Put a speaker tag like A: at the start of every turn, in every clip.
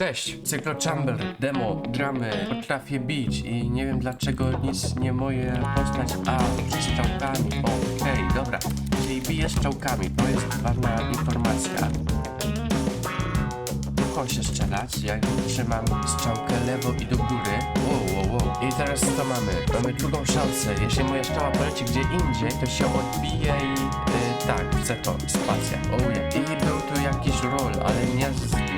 A: Cześć, Cyklo Chamber, demo, gramy, potrafię bić i nie wiem dlaczego nic nie moje postać, a z czałkami, okej, dobra, czyli biję z czałkami, to jest ważna informacja. Muszą się strzelać, jak trzymam strzałkę lewo i do góry. Wow, wow, wow. I teraz co mamy? Mamy drugą szansę. Jeśli moja strzała poleci gdzie indziej, to się odbije i... Yy, tak, chcę to, spacja. Oh yeah. I był tu jakiś rol, ale nie, nie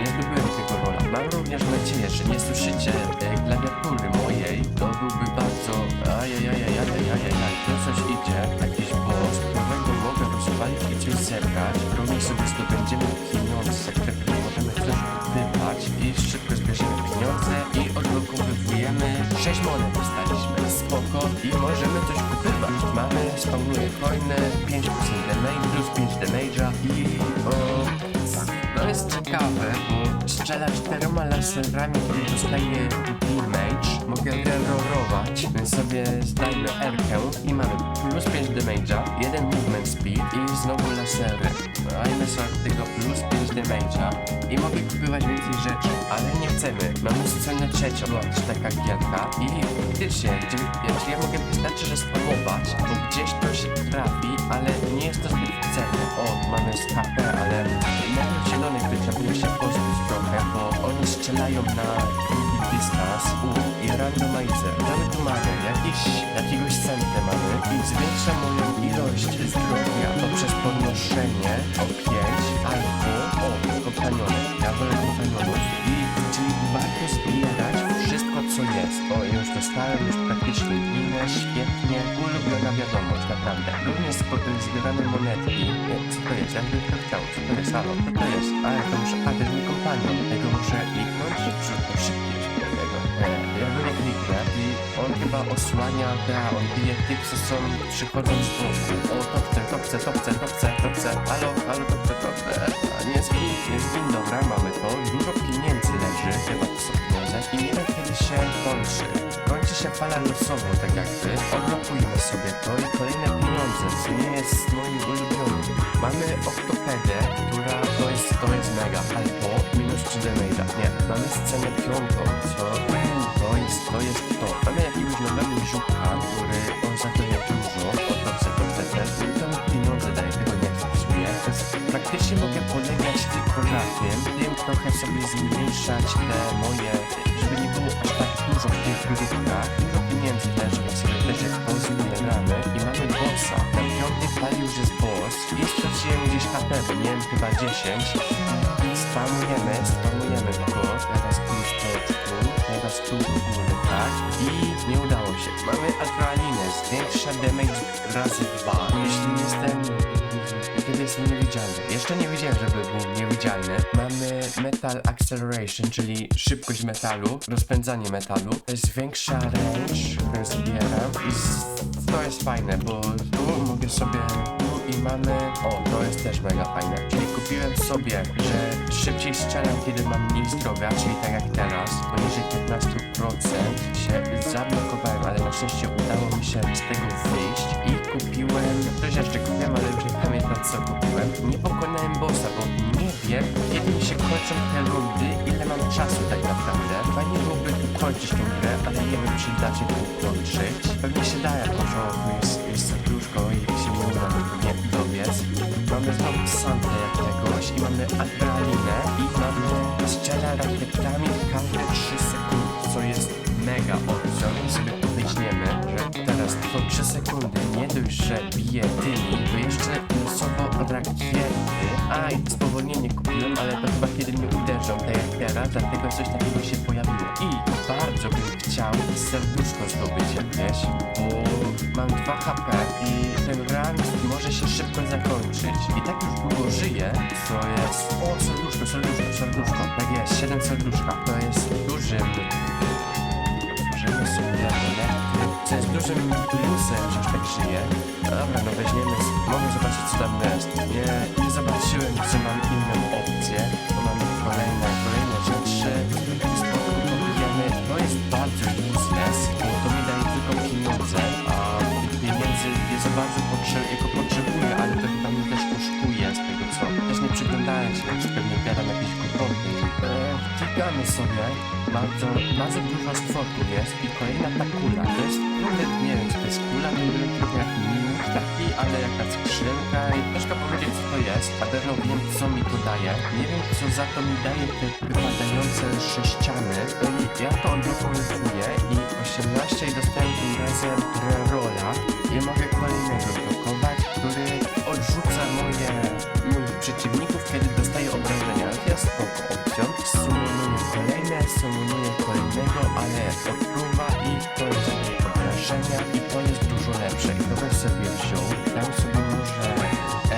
A: nadzieję, że nie słyszycie e, klawiatury mojej. To byłby bardzo... Ajajajajajajajaj. To coś idzie, jakiś boss, którego mogę rozwalić i coś zebrać. Również sobie zdobędziemy pieniądze, które możemy też wybrać i szybko zbierzemy pieniądze i odblokowujemy 6 monet dostaliśmy. Spoko i możemy coś kupywać. Mamy, spawnuje coiny, 5% damage, plus 5 damage'a i o, to jest ciekawe, strzela czteroma laserami, kiedy dostaje damage. Mogę terrorować, więc sobie zdajmy R-kę i mamy plus 5 damage'a, 1 movement speed i znowu lasery. Dajmy sobie tego plus 5 damage'a i mogę kupować więcej rzeczy, ale nie chcemy. Mamy scenę trzecią, była też taka gierka i faktycznie, jeśli ja mogę wystarczy, że spamować, bo gdzieś to się trafi, ale nie jest to zbyt cenne. O, mamy HP, ale nawet zielonych strzelają na długi dystans. U, i randomizer. Co my tu mamy? Jakiś, jakiegoś centę mamy i zwiększa moją ilość zdrowia poprzez podnoszenie o 5 albo o kompaniony. Ja wolę kompanionów i czyli warto zbierać wszystko co jest. O, już dostałem już praktycznie ginę, świetnie. Ulubiona wiadomość, naprawdę. Również zbierane monetki. Nie, co to jest? Ja bym to chciał. Co to jest? Halo, co to jest? A, to muszę, a, to kompanion. Tego muszę kliknąć, się do tego. Nie kliknę i on chyba osłania, da, on bije tych, co są, przychodzą z boku. O, to chcę, to chcę, to chcę, to chcę, to chcę. Halo, halo, to chcę, to chcę. A, nie zgin, nie zgin, dobra, mamy to. Dużo pieniędzy leży, chyba to są pieniądze. I nie wiem, kiedy się kończy. Kończy się fala losową, tak jakby. Odblokujmy sobie to i kolejne pieniądze, co nie jest moim ulubionym. Mamy oktopedę, która to jest, to jest mega. Albo minus 3 damage'a. Mamy scenę piątą, co to jest, to jest to. Mamy jakiegoś nowego żuka, który on dużo. O, to chcę, to chcę też. I to mi pieniądze daje, tego nie jest, praktycznie mogę polegać tylko na tym, tym trochę sobie zmniejszać te moje, żeby nie było aż tak dużo w tych produktach. Dużo pieniędzy też, żeby sobie też je pozbieramy. I mamy bossa. Na piątej fali już jest boss. I straciłem gdzieś HP, bo nie wiem, chyba 10. Spamujemy, spamujemy go. I nie udało się. Mamy adrenalinę, zwiększa damage razy dwa. Jeśli jestem kiedy jestem niewidzialny. Jeszcze nie widziałem, żeby był niewidzialny. Mamy Metal Acceleration, czyli szybkość metalu, rozpędzanie metalu. Zwiększa range, który zbieram i z, to jest fajne, bo tu mogę sobie tu i mamy... O, to jest też mega fajne. Czyli kupiłem sobie, że szybciej strzelam, kiedy mam mniej zdrowia, czyli tak jak teraz, poniżej szczęście udało mi się z tego wyjść i kupiłem... Coś jeszcze kupiłem, ale już nie pamiętam co kupiłem. Nie pokonałem bossa, bo nie wiem, kiedy mi się kończą te rundy, ile mam czasu tak naprawdę. Fajnie byłoby kończyć tą grę, ale nie wiem, czy da się to kończyć. Pewnie się da jakoś, o, jest, serduszko i się nie uda, nie dobiec. Mamy znowu Santę jakiegoś i mamy adrenalinę i mamy strzela rakietami każde 3 sekundy, co jest 3 sekundy nie dość, że bije tymi, to jeszcze losowo od rakiety. A, i spowolnienie kupiłem, ale to chyba kiedy mnie uderzą, tak jak teraz, dlatego coś takiego się pojawiło. I bardzo bym chciał serduszko zdobyć jakieś, bo mam 2 HP i ten run może się szybko zakończyć. I tak już długo żyję, co jest... O, serduszko, serduszko, serduszko. Tak jest, 7 serduszka. To jest dużym... że już tak żyję. Dobra, no weźmiemy, mogę zobaczyć co tam jest. Nie, nie zobaczyłem, że mam inną opcję. To mamy kolejne, kolejne rzeczy. Biegamy sobie, bardzo, bardzo dużo stworków jest i kolejna ta kula, to jest, kurde, nie wiem, czy to jest kula, jest trochę jak miód taki, ale jaka skrzynka i ciężko powiedzieć, co to jest, a pewno wiem, co mi to daje, nie wiem, co za to mi daje te wypadające sześciany, ja to odblokowuję i 18 i dostałem tym razem rerola i mogę kolejnego blokować, który odrzuca moje, moich przeciwników, kiedy dostaje sumunuję kolejnego, ale odpływa i to jest moje obrażenia i to jest dużo lepsze. I bym sobie wziął, dał sobie może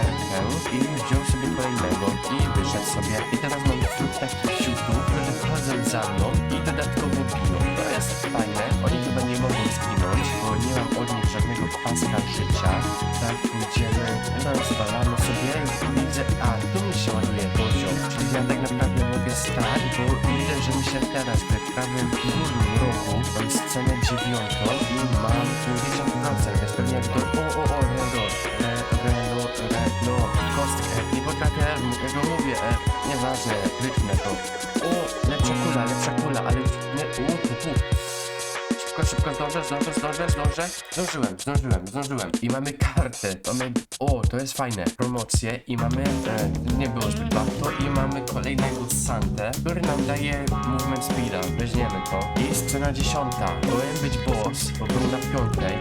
A: Erkę i wziął sobie kolejnego i wyszedł sobie. I teraz mam wśród takich siutów, którzy chodzą za mną i dodatkowo biją. To jest fajne. Oni chyba nie mogą zginąć, bo nie mam od nich żadnego paska życia. Tak, idziemy, rozwalamy sobie i widzę, a tu mi się ładuje ja tak naprawdę mogę stać, bo widzę, że mi się teraz w prawym górnym rogu mam scenę dziewiątą i mam 50%, więc pewnie jak to... O, o, o, relo, re, relo, relo, kostkę. Nie potrafię, go mówię, e, nieważne, wytnę to. Zdążę, zdążę, zdążę, zdążę. Zdążyłem, zdążyłem, zdążyłem. I mamy kartę. Mamy, o, to jest fajne. Promocje i mamy, e, nie było zbyt warto. I mamy kolejnego Santę, który nam daje movement speeda. Weźmiemy to. I scena dziesiąta. Powinien być boss, bo był na piątej.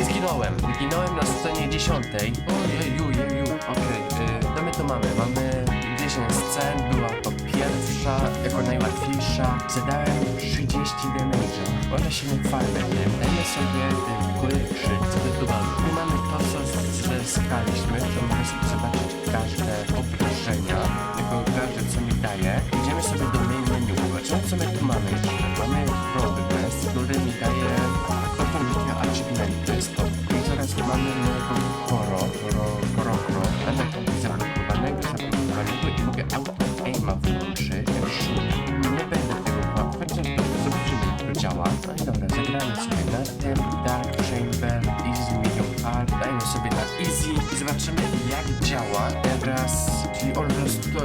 A: I zginąłem. Zginąłem na scenie dziesiątej. Ojeju, jeju, okej. Okay. No my to mamy. Mamy 10 scen. Pierwsza, jako najłatwiejsza. Zadałem 30 damage'a. Może się nie chwalę. Dajmy sobie y, góry krzyk. Co my tu mamy? Mamy to, co zyskaliśmy. To mogę sobie zobaczyć każde obrażenia. Tylko każde, co mi daje. Idziemy sobie do main menu. Zobaczymy, co my tu mamy. Mamy progress, który mi daje autonomikę achievementy. Stop. I teraz mamy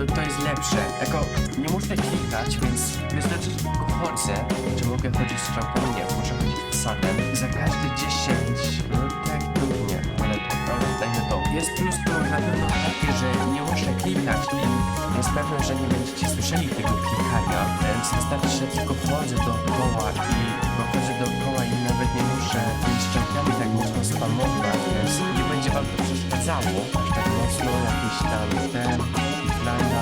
A: to, jest lepsze. Jako, nie muszę klikać, więc wystarczy, że tylko chodzę. Czy mogę chodzić z strzałkami? Nie, muszę chodzić sadem. Za każde 10, no tak, to nie, ale ale dajmy to. Jest plus to na pewno takie, że nie muszę klikać i jest pewne, że nie będziecie słyszeli tego klikania, więc wystarczy, że tylko chodzę dookoła i bo chodzę dookoła i nawet nie muszę strzałkami tak mocno spamować, więc nie będzie wam to przeszkadzało aż tak mocno jakieś tam lana.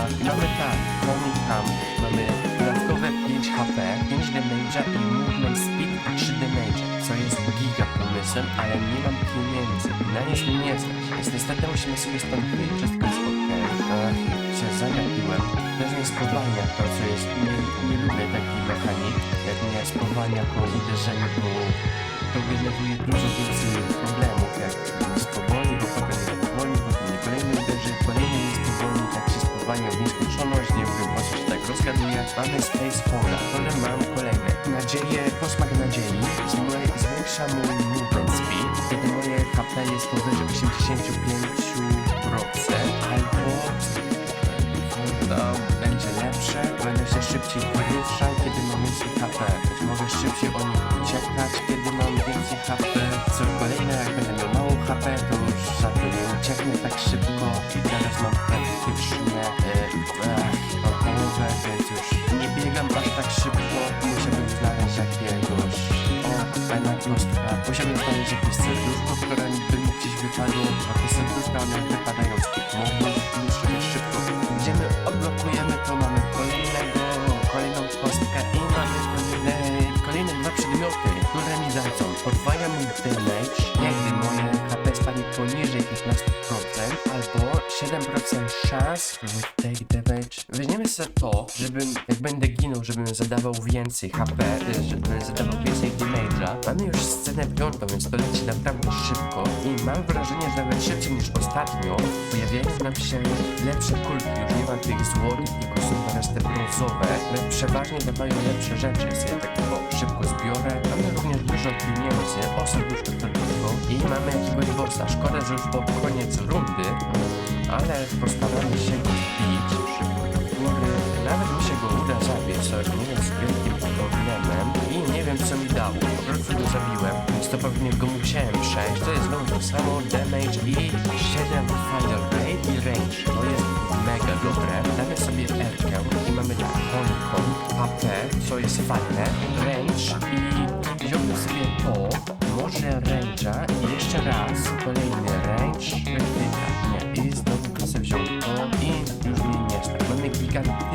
A: Mamy tak, comic tam, mamy dodatkowe 5 HP, 5 damage'a i movement speed 3 damage'a, co jest giga pomysłem, ale nie mam pieniędzy, na nic mi nie stać, więc niestety musimy sobie stąd wyjść, wszystko jest okej, Ach, się zagapiłem, też nie spowalnia to, co jest, nie, nie lubię takich mechanik, jak mnie spowalnia po uderzeniu, bo to generuje dużo więcej problemów, jak spowolni, spowalnia w nieskończoność, nie wiem po co się tak rozgaduje. Mamy Space Hola, które mam kolejne. Nadzieję, posmak nadziei, zmoj- zwiększa mój movement speed, kiedy moje HP jest powyżej 85%, 7% szans w take damage. Weźmiemy sobie to, żebym, jak będę ginął, żebym zadawał więcej HP, y, żebym zadawał więcej damage'a. Mamy już scenę piątą, więc to leci naprawdę szybko i mam wrażenie, że nawet szybciej niż ostatnio pojawiają nam się lepsze kulki, już nie ma tych złotych, tylko są teraz te brązowe, przeważnie dawają lepsze rzeczy, ja sobie tak szybko zbiorę. Mamy również dużo pieniędzy, o serduszko serduszko i mamy jakiegoś bossa. Szkoda, że już po koniec rundy, ale postaramy się go wbić przy. Nawet mi się go uda zabić, co jak nie jest wielkim problemem i nie wiem co mi dało. Po prostu go zabiłem, więc to pewnie go musiałem przejść. To jest znowu to samo damage i 7 fire rate i range. To jest mega dobre. Damy sobie Rkę i mamy Honikon, AP, co jest fajne, range i wziąłbym sobie to, może range'a i jeszcze raz kolejny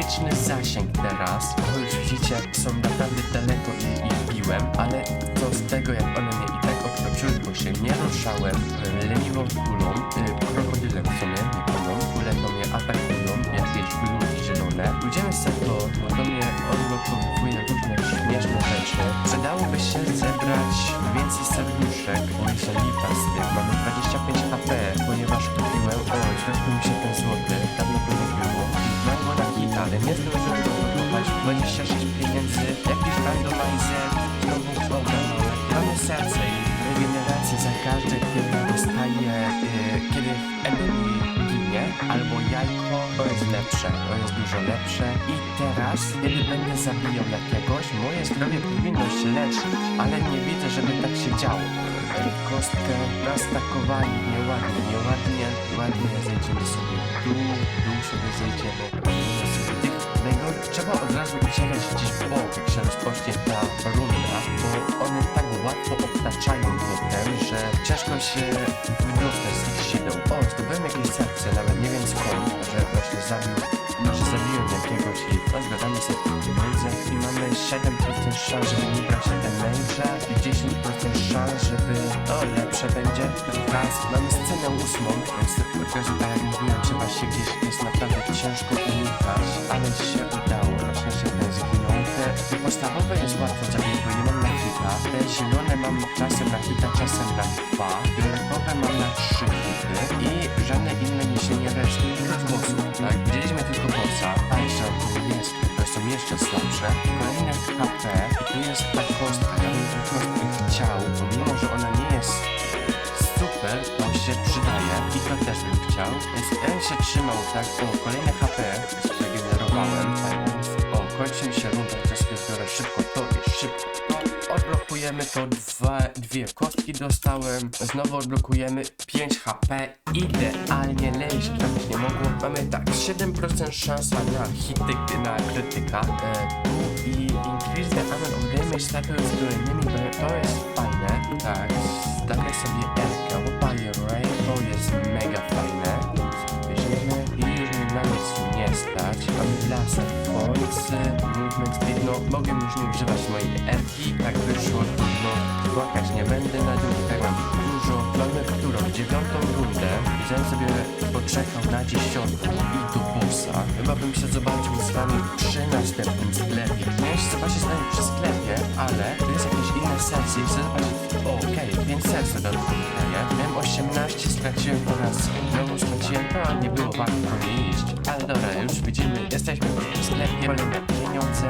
A: gigantyczny zasięg teraz. Bo już widzicie, są naprawdę daleko i ich biłem, ale co z tego, jak one mnie i tak obtoczyły, bo się nie ruszałem e, leniwą kulą, y, krokodylem w sumie, nie kulą, kule to mnie atakują, jakieś gluty zielone. Pójdziemy sobie to, bo to mnie odblokowuje różne śmieszne rzeczy. Przydałoby się zebrać więcej serduszek, bo mi za każde, kiedy dostaje, y, kiedy enemy ginie, albo jajko, to jest lepsze, to jest dużo lepsze. I teraz, kiedy będę zabijał jakiegoś, moje zdrowie powinno się leczyć, ale nie widzę, żeby tak się działo. Ej, Kostkę nastakowali nieładnie, nieładnie, ładnie zejdziemy sobie tu, dół sobie zejdziemy. Tego trzeba od razu uciekać gdzieś w bok, się rozpocznie ta runda, bo one tak łatwo obtaczają potem, że ciężko się wydostać z tych sideł. O, zdobyłem jakieś serce, nawet nie wiem skąd, że właśnie zabił, może zabiłem jakiegoś i rozgadamy sobie pieniądze i mamy 7% szans, żeby nie brać damage'a i 10% szans, żeby to lepsze będzie. Raz, mamy scenę ósmą, więc chociaż tak jak mówiłem, trzeba się gdzieś, jest naprawdę ciężko unikać, ale się udało, na szczęście ten zginął. Te, podstawowe jest łatwo zabić, bo nie mam na hita. Te zielone mam czasem na hita, czasem na dwa. Fioletowe mam na trzy hity i żadne inne mi się nie. Oprócz bossów, tak? Widzieliśmy tylko bossa, a jeszcze tu jest, to są jeszcze słabsze. Kolejne HP tu jest ta kostka, kostkę chciał, pomimo, że ona nie jest super, to się przydaje i to też bym chciał. Więc bym się trzymał, tak, o, kolejne HP zregenerowałem, tak, o, kończy mi się runda, to sobie szybko to i szybko to. Odblokujemy to, dwa, dwie kostki dostałem, znowu odblokujemy 5 HP, idealnie leść, tak nie mogło. Mamy tak, 7% szansa na hity, na krytyka, e, tu i increase the amount damage started z zbrojnymi, to jest fajne, tak, damy sobie R-kę, Fire Ray, to jest mega fajne, bierzemy i mnie na nic nie stać, mamy laser points, movement speed, no mogę już nie używać mojej R-ki, tak wyszło, no płakać nie będę na tym, tak mam dużo, którą, dziewiątą rundę, chciałem sobie poczekał na dziesiątą i do bossa, chyba bym się zobaczył z wami przy następnym sklepie, miałem się zobaczyć z wami przy sklepie, ale tu jest jakieś inne serce i chcę zobaczyć, okej, okay, 5 serc dodatkowych daję, miałem 18, straciłem po raz, znowu straciłem, no nie było warto nie iść, ale dobra, już widzimy, jesteśmy w sklepie, kolejne pieniądze,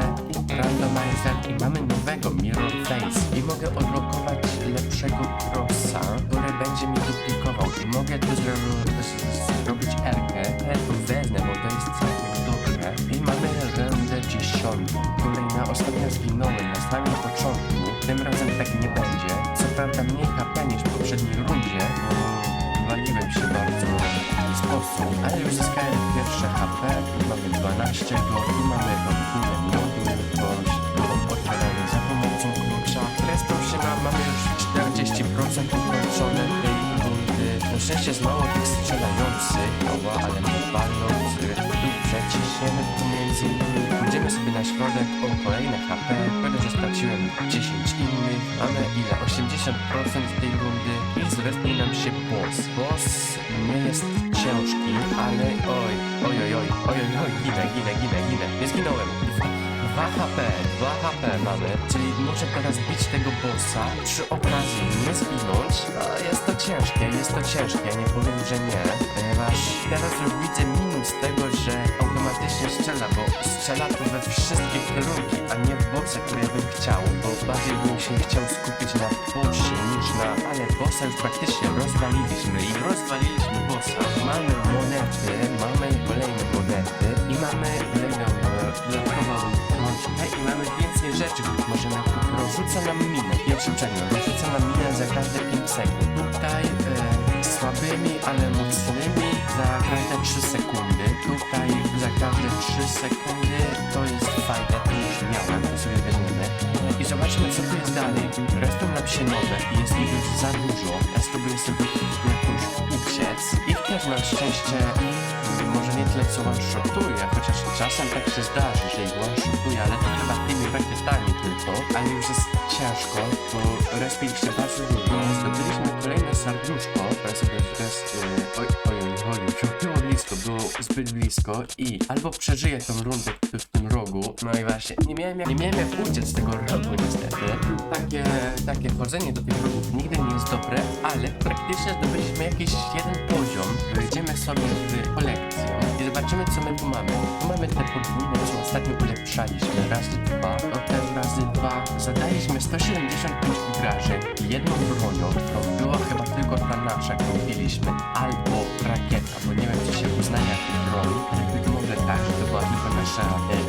A: randomizer i mamy nowego Mirror Face. I mogę odblokować lepszego crossa, który będzie mi duplikował. I mogę tu zrobić R-kę, ja tu wezmę, bo to jest całkiem dobre. I mamy rundę dziesiątą, kolejna, ostatnio zginąłem na samym początku, tym razem tak nie będzie, co prawda mniej HP niż w poprzedniej rundzie, bo waliłem się bardzo sposób, ale już zyskałem pierwsze HP, mamy 12 go i mamy odpłynę szczęście jest mało tych strzelających, ała, ale mnie walną, tu przeciśniemy pomiędzy. Pójdziemy sobie na środek, o kolejne HP, będę że straciłem 10 innych, mamy ile? 80% tej rundy i zresztą nam się boss. Boss nie jest ciężki, ale oj, oj, oj, oj, oj, oj, oj, ginę, ginę, ginę, ginę, nie zginąłem. 2 HP, 2 HP mamy, czyli muszę teraz bić tego bossa, przy okazji nie zginąć. No, jest to ciężkie, jest to ciężkie, nie powiem, że nie, ponieważ teraz już widzę minus tego, że automatycznie strzela, bo strzela to we wszystkie kierunki, a nie w bossa, który ja bym chciał, bo bardziej bym się chciał skupić na bossie niż na... Ale bossa już praktycznie rozwaliliśmy i rozwaliliśmy bossa. Mamy monety, mamy kolejne monety i mamy kolejną e, dodatkową rączkę i mamy więcej rzeczy, których możemy porzucić narzuca nam minę. Pierwszy przedmiot narzuca nam minę za każde 5 sekund. Tutaj e, słabymi, ale mocnymi za każde 3 sekundy. Tutaj za każde 3 sekundy to jest fajne, to już miałem, to sobie weźmiemy. I zobaczmy co tu jest dalej. Resztą nam się nowe i jest ich już za dużo. Ja spróbuję sobie jakoś uciec. Ich też na szczęście tyle co one-shotuje, chociaż czasem tak się zdarzy, że ich one-shotuje, ale to chyba tymi rakietami tylko. Ale już jest ciężko, bo się bardzo dużo. Zdobyliśmy kolejne serduszko. To jest... Yy, oj, oj, oj, oj, było blisko, było zbyt blisko i albo przeżyję tą rundę w tym rogu, no i właśnie, nie miałem jak, nie miałem jak uciec z tego rogu niestety. Takie, takie chodzenie do tych rogów nigdy nie jest dobre, ale praktycznie zdobyliśmy jakiś jeden poziom. Wejdziemy sobie w kolekcję zobaczymy co my tu mamy. Tu mamy te podwójne, co ostatnio ulepszaliśmy, razy dwa, no ten razy dwa. Zadaliśmy 175 graży jedną bronią, którą była chyba tylko ta nasza, którą mieliśmy, albo rakieta, bo nie wiem czy się jako broń. Być może tak, że to była tylko nasza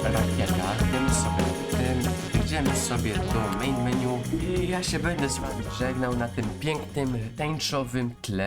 A: e, rakieta. Idziemy sobie tym, idziemy sobie do main menu i ja się będę z wami żegnał na tym pięknym, tęczowym tle.